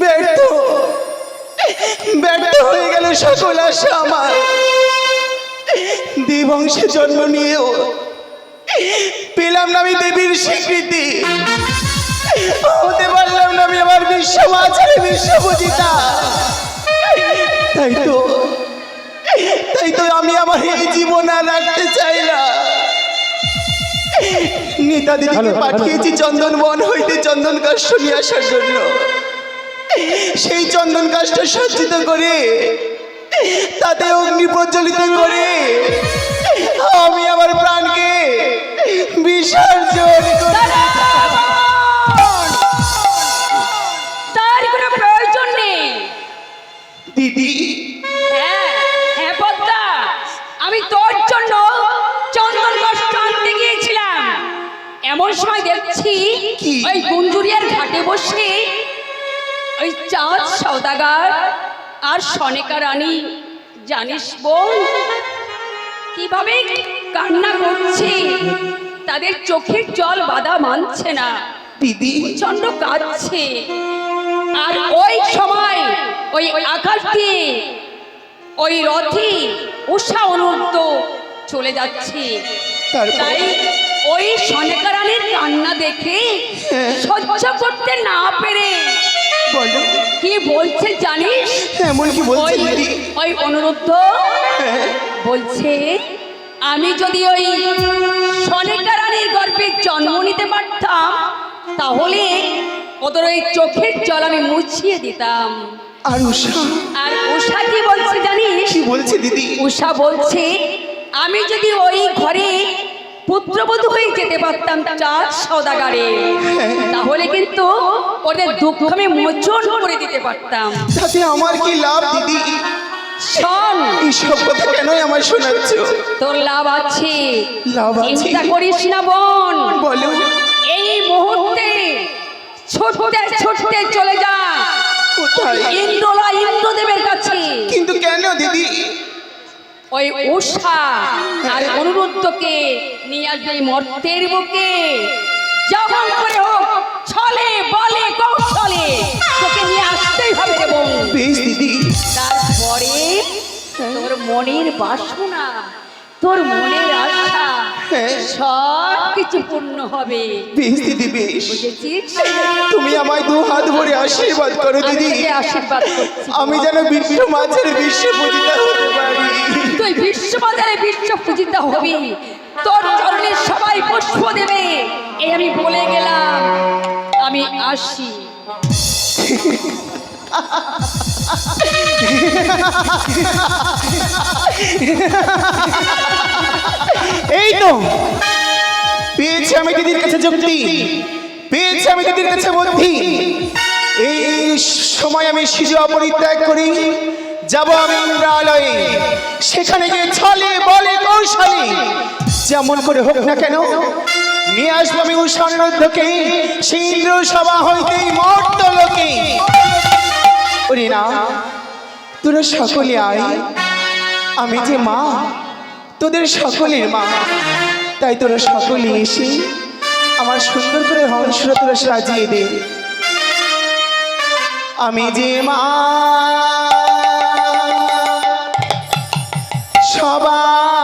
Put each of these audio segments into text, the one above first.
ব্যর্থ। ব্যর্থ হয়ে গেল সকল আশা আমার। দেবংশে জন্ম নিয়েও পেলাম না আমি দেবীর স্বীকৃতি। হতে পারলাম না আমি আমার বিশ্ব মাঝারে বিশ্ব পূজিতা তাই তো তাই তো আমি আমার এই জীবন আর রাখতে চাই না। নেতা দিদিকে পাঠিয়েছি চন্দন বন হইতে চন্দন কাষ্ঠ নিয়ে আসার জন্য। সেই চন্দন কাষ্ঠ সজ্জিত করে তাতে অগ্নি প্রজ্বলিত করে আমি আমার প্রাণকে বিসর্জন করি। তার কোনো প্রয়োজন নেই। দিদি। হ্যাঁ হ্যাঁ পদ্মা আমি তোর জন্য এমন সময় দেখছি ওই গুঞ্জুরিয়ার ঘাটে বসে ওই চাঁদ সৌদাগার আর সনেকা রানী জানিস বোন কীভাবে কান্না করছে? তাদের চোখের জল বাধা মানছে না। দিদি। প্রচণ্ড কাঁদছে। আর ওই সময় ওই আকাশ দিয়ে ওই রথে উষা অনুদ্ধ চলে যাচ্ছে। তাই ওই সনেকারানের কান্না দেখে সহ্য করতে না পেরে। বলো। কি বলছে জানিস? এমন কি বলছে? ওই অনুরুদ্ধ বলছে আমি যদি ওই সনেকা রানীর গর্ভে জন্ম নিতে পারতাম তাহলে ওদের ওই চোখের জল আমি মুছিয়ে দিতাম। আর উষা আর উষা কি বলছে জানিস? কি বলছে দিদি? উষা বলছে আমি যদি ওই ঘরে পুত্রবধূ হয়ে যেতে পারতাম চাঁদ সদাগারে। তাহলে কিন্তু ওদের দুঃখ আমি মোচন করে দিতে পারতাম। তাতে আমার কি লাভ দিদি? শোন। এইসব কথা কেন আমার শোনাচ্ছ? তোর লাভ আছে। লাভ আছে? চিন্তা করিস না বোন। বলো। এই মুহূর্তে ছুটতে ছুটতে চলে যা। কোথায়? ইন্দ্রলা ইন্দ্রদেবের কাছে। কিন্তু ওই উষা আর অনুরুদ্ধকে নিয়ে আসবে মর্তের বুকে যখন করে হোক ছলে বলে কৌশলে তোকে নিয়ে আসতেই হবে রে বোন বেশ দিদি তারপরে তোর মনের বাসনা তোর মনের আশা। সব কিছু পূর্ণ হবে। বেশ দিদি বেশ। বুঝেছিস? তুমি আমায় দু হাত ভরে আশীর্বাদ করো দিদি। আশীর্বাদ আমি যেন বিশ্ব মাছের বিশ্ব পূজিতা হতে পারি। তুই বিশ্ববাজারে বিশ্ব পূজিত হবি। তোর চরণে সবাই পুষ্প দেবে। এই আমি বলে গেলাম। আমি আসি। এই তো। পেয়েছি আমি দিদির কাছে যুক্তি। পেয়েছি আমি দিদির কাছে বুদ্ধি। এই সময় আমি শিশু অপরিত্যাগ করি। যাব আমি ইন্দ্রালয়ে। সেখানে গিয়ে ছলে বলে কৌশলে। যেমন করে হোক না কেন, নিয়ে আসব আমি উষানুদ্ধকে সেই ইন্দ্র সভা হইতেই মর্ত লোকে। না তোরা সকলে আয়। আমি যে মা তোদের সকলের মা। তাই তোরা সকলে এসে আমার সুন্দর করে হংসরা তোরা সাজিয়ে দে। আমি যে মা, সবার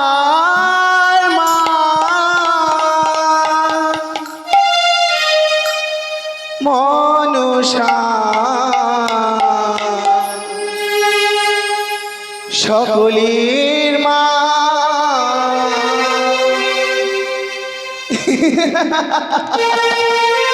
yeah.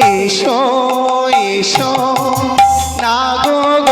এসো এসো। না গো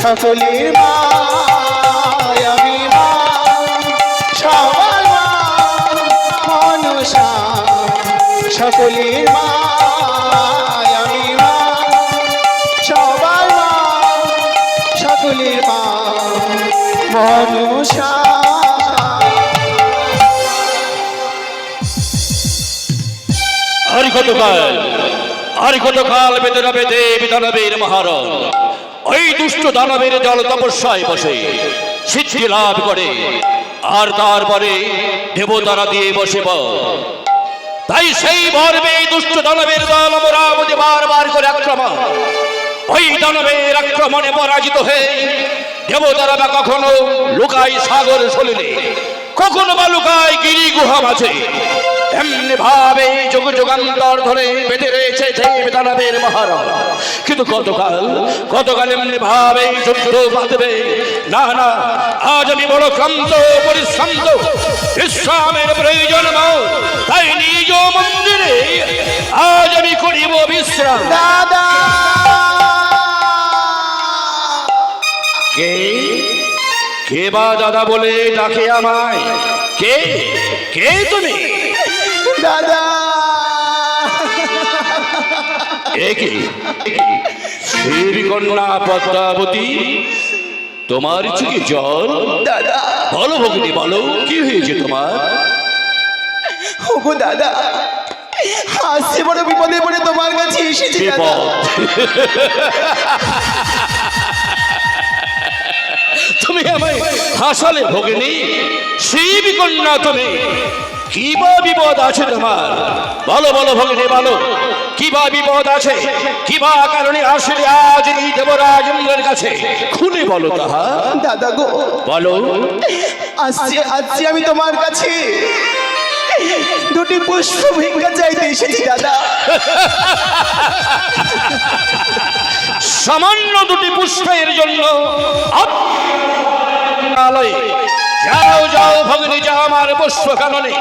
সকলের মা আমি মা সবার মা মনুষা সকলের মা আমি মা সবার মা সকলের মা মনুষা আর কতকাল আর কতকাল বেদনা বেদে বিধানবের মহারণ ওই দুষ্ট দানবের দল তপস্যায় বসে, সিদ্ধি লাভ করে, আর তারপরে দেবতারা দিয়ে বসে তাই সেই মর্মে দুষ্ট দানবের দল অমরাবতী বারবার করে আক্রমণ। ওই দানবের আক্রমণে পরাজিত হয়ে দেবতারা বা কখনো লুকাই সাগর সলিলে, কখনো বা লুকায় গিরি গুহা মাঝে এমনি ভাবে যুগ যুগান্তর ধরে বেঁধে রয়েছে দেব দানবের মহারণ কিন্তু কতকাল কতকাল এমনি ভাবে যুদ্ধ বাঁধবে। না না আজ আমি বড় ক্লান্ত পরিশ্রান্ত। বিশ্রামের প্রয়োজন তাই নিজ মন্দিরে আজ আমি করিব বিশ্রাম। দাদা! কে? কে বা দাদা বলে ডাকে আমায়? কে? কে তুমি? দাদা। একে শ্রীকন্যা পদ্মাবতী তোমার চোখে জল? দাদা। বলো ভগিনী বলো কি হয়েছে তোমার? ওগো দাদা আসছে বড় বিপদে পড়ে তোমার কাছে এসেছি দাদা। তুমি আমায় হাসালে ভগিনী শ্রীকন্যা তুমি। কি বা বিপদ আছে তোমার? বলো বলো ভগিনী বলো। কি বা বিপদ আছে? কি বা কারণে আসলে আজ এই দেবরাজ ইন্দ্রের কাছে? খুলে বলো তাহা। দাদা গো। বলো। আসছি আসছি আমি তোমার কাছে দুটি পুষ্প ভিক্ষা চাইতে এসেছি দাদা। সামান্য দুটি পুষ্পের জন্য আলয়ে যাও যাও ভগিনী যাও আমার পুষ্প কাননে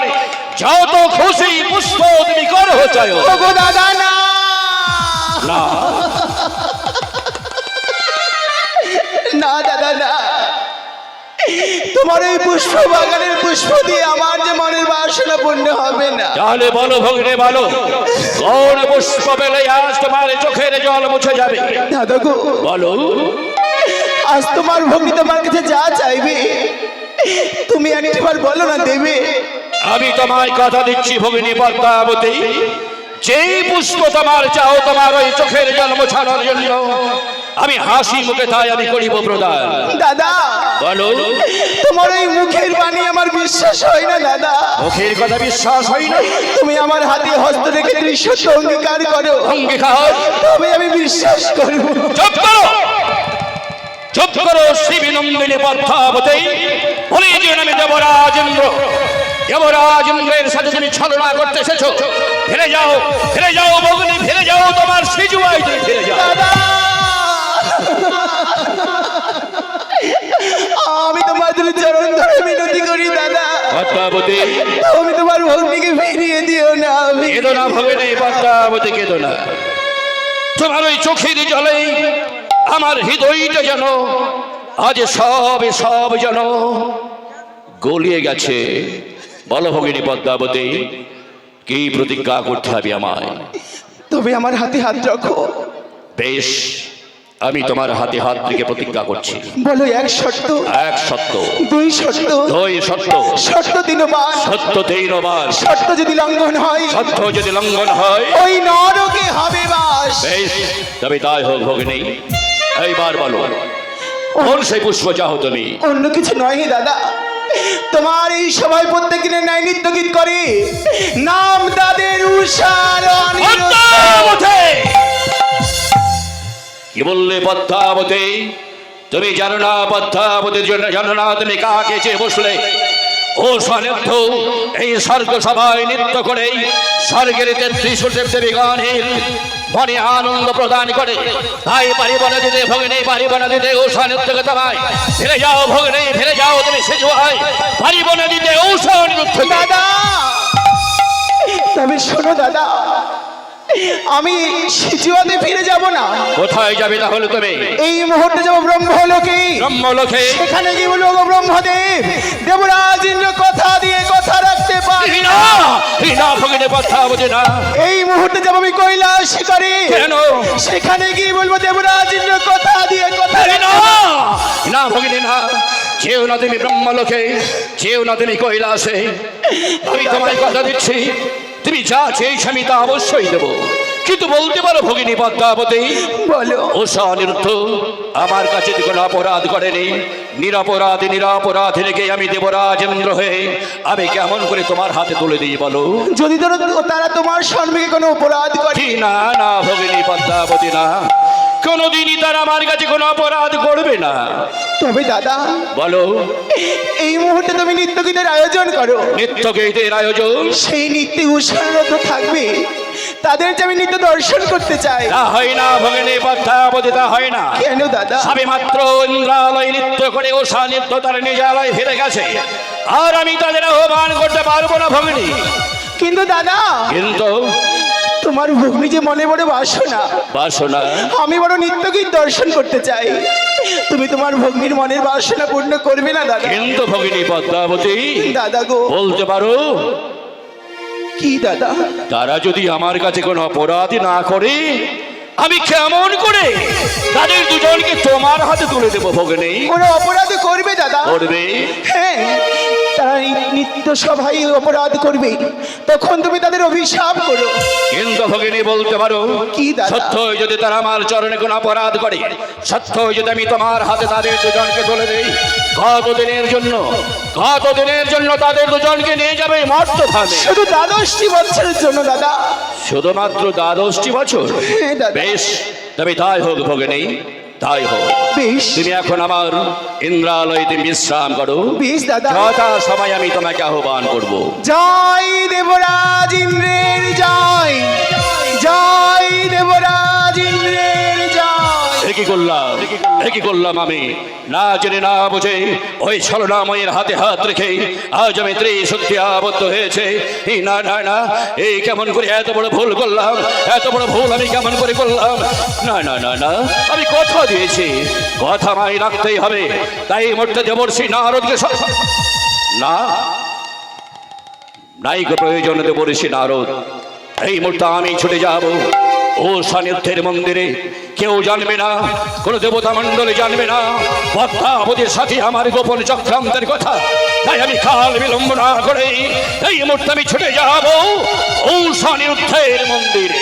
যত খুশি পুষ্প তুমি করো চাই দাদা না। না। দাদা না। তোমার এই পুষ্প বাগানের পুষ্প দিয়ে আমার যে মনের বাসনা পূর্ণ হবে না। তাহলে বলো ভগিনী বলো কোন পুষ্প পেলে আজ তোমার চোখের জল মুছে যাবে? দাদা গো। বলো। আজ তোমার ভক্তি তোমার কাছে যা চাইবে তুমি একটিবার বলো না দেবে। আমি তোমায় কথা দিচ্ছি ভগিনী পদ্মাবতী। যেই পুষ্প তোমার চাও তোমার ওই চোখের জল মোছানোর জন্য। আমি হাসি মুখে তাই আমি করিব প্রদান। দাদা বলো। তোমার এই মুখের বাণী আমার বিশ্বাস হয় না দাদা। মুখের কথা বিশ্বাস হয় না। তুমি আমার হাতে হস্ত রেখে সত্য অঙ্গীকার করো। অঙ্গীকার। তবে আমি বিশ্বাস করব। চুপ করো। চুপ করো শিবিনন্দিনী পদ্মাবতী বলি যে আমি দেবরাজেন্দ্র দেবরাজেন্দ্রের সাথে তুমি ছলনা করতে এসেছ। ফিরে যাও ফিরে যাও বগুনি ফিরে যাও তোমার সিজুয়াই তুমি ফিরে যাও। আমি তোমাদের চরণ ধরে মিনতি করি দাদা। পদ্মাবতী তুমি তোমার ভগ্নিকে ফিরিয়ে দিও না আমি কেদো না ভগিনী পদ্মাবতী কেদো না। তোমার ওই চোখের জলে আমার হৃদয়টা যেন আজ সব সব যেন গলিয়ে গেছে। বলো ভগিনী পদ্মাবতী কি প্রতিজ্ঞা করতে হবে আমায়? তবে আমার হাতে হাত রাখো। বেশ আমি তোমার হাতে হাত থেকে প্রতিজ্ঞা করছি। বলো এক শর্ত। এক সত্য দুই শর্ত। দুই সত্য শর্ত দিনবার সত্য তিনবার শর্ত যদি লঙ্ঘন হয় সত্য যদি লঙ্ঘন হয়। ওই নরকে হবে বাস। বেশ তবে তাই হোক ভগিনী। এইবার বলো কোন সেই পুষ্প চাও তুমি? অন্য কিছু নয় হে দাদা। তোমার এই সবাই প্রত্যেক দিনের ন্যায় নৃত্য গীত করে। নাম তাদের উষার। কি বললে পদ্মাবতী? তুমি জানো না পদ্মাবতীর জন্য জানো না তুমি কাকে চেয়ে বসলে? ও স্বনির্ধ এই স্বর্গ সভায় নৃত্য করে স্বর্গের তেত্রিশ দেবী গানের মনে আনন্দ প্রদান করে। তাই পারিব দিতে ভগ্নে পারিব দিতে ও স্বনির্ধকে তোমায়। ফিরে যাও ভগ্নে, ফিরে যাও তুমি সেজু হয় পারিব দিতে ও স্বনির্ধ দাদা তবে শোনো দাদা আমি সিজুয়াতে ফিরে যাব না। কোথায় যাবে তাহলে তুমি? এই মুহূর্তে যাব ব্রহ্মলোকে। ব্রহ্মলোকে। সেখানে কি বলব ব্রহ্মদেব দেবরাজ ইন্দ্র কথা দিয়ে কথা রাখতে পারি না। না কথা পদ্মাবতী না। এই মুহূর্তে যাব আমি কৈলাস শিকারে। কেন? সেখানে গিয়ে বলব দেবরাজ ইন্দ্র কথা দিয়ে কথা না। না ভগিনী না যেও না তুমি ব্রহ্মলোকে যেও না তুমি কৈলাসে। আমি তোমায় কথা দিচ্ছি। তুমি যা চেয়েছ আমি তা অবশ্যই দেব। কিন্তু বলতে পারো ভগিনী পদ্মাবতী বলো। ও স্বনির্থ আমার কাছে তো কোনো অপরাধ করেনি। নিরাপরাধ নিরাপরাধ রেখে আমি দেবরাজেন্দ্র হয়ে আমি কেমন করে তোমার হাতে তুলে দিই বলো? যদি তারা তোমার স্বামীকে কোনো অপরাধ করে। না না ভগিনী পদ্মাবতী না। কোনোদিনই তারা আমার কাছে কোনো অপরাধ করবে না। তবে দাদা বলো। এই মুহূর্তে তুমি নৃত্য গীতের আয়োজন করো। নিত্য গীতের আয়োজন? সেই নৃত্যে উৎসাহরত থাকবে। তাদের যে আমি নৃত্য দর্শন করতে চাই। তা হয় না ভগিনী পদ্মাবতী তা হয় না। কেন দাদা? সবে মাত্র ইন্দ্রালয় নৃত্য করে ওষা নৃত্য তার নিজালয় ফিরে গেছে। আর আমি তাদের আহ্বান করতে পারব না ভগিনী। কিন্তু দাদা কিন্তু? তোমার ভগ্নি যে মনে বড় বাসনা। বাসনা? আমি বড় নৃত্য গীত দর্শন করতে চাই। তুমি তোমার ভগ্নির মনের বাসনা পূর্ণ করবে না দাদা। কিন্তু ভগিনী পদ্মাবতী দাদা গো। বলতে পারো? কি দাদা? তারা যদি আমার কাছে কোনো অপরাধ না করে আমি কেমন করে তাদের দুজনকে তোমার হাতে তুলে দেবো ভগিনী? কোনো অপরাধ করবে দাদা? করবে? হ্যাঁ। সভায় অপরাধ করবে। তখন তুমি তাদের অভিশাপ করো। কিন্তু ভগিনী বলতে পারো কি? সত্য যদি তারা আমার চরণে কোনো অপরাধ করে সত্য যদি আমি তোমার হাতে তাদের দুজনকে তুলে দিই কত দিনের জন্য কত দিনের জন্য তাদের দুজনকে নিয়ে যাবে মর্ত ভাবে। শুধু দ্বাদশটি বছরের জন্য দাদা। শুধুমাত্র দ্বাদশটি বছর? হ্যাঁ বেশ তবে তাই হোক ভগিনী তাই হোক। বেশ তুমি এখন আমার ইন্দ্রালয়তে বিশ্রাম করো। বেশ দাদা। যথা সময় আমি তোমাকে আহ্বান করব। জয় দেবরাজ ইন্দ্রের জয়। জয় দেবরাজ ইন্দ্রের কি করলাম? কি করলাম আমি? না জেনে না বুঝে ওই ছলনাময়ের হাতে হাত রেখে আজ আমি সত্যি আবদ্ধ হয়েছে। এই না না না, এই কেমন করে এত বড় ভুল করলাম? এত বড় ভুল আমি কেমন করে করলাম? না না না না, আমি কথা দিয়েছি। কথা মাই রাখতেই হবে। তাই মরতে দেবর্ষি নারদকে না। নাইক প্রয়োজন দেবর্ষি নারদ। এই মুহূর্তে আমি ছুটে যাব। ও সানিধ্যের মন্দিরে কেউ জানবে না, কোন দেবতা মণ্ডলে জানবে না। পদ্মাবতীর সাথে আমার গোপন চক্রান্তের কথা। তাই আমি কাল বিলম্ব না করে এই মুহূর্তে আমি ছুটে যাব ও সানিধ্যের মন্দিরে।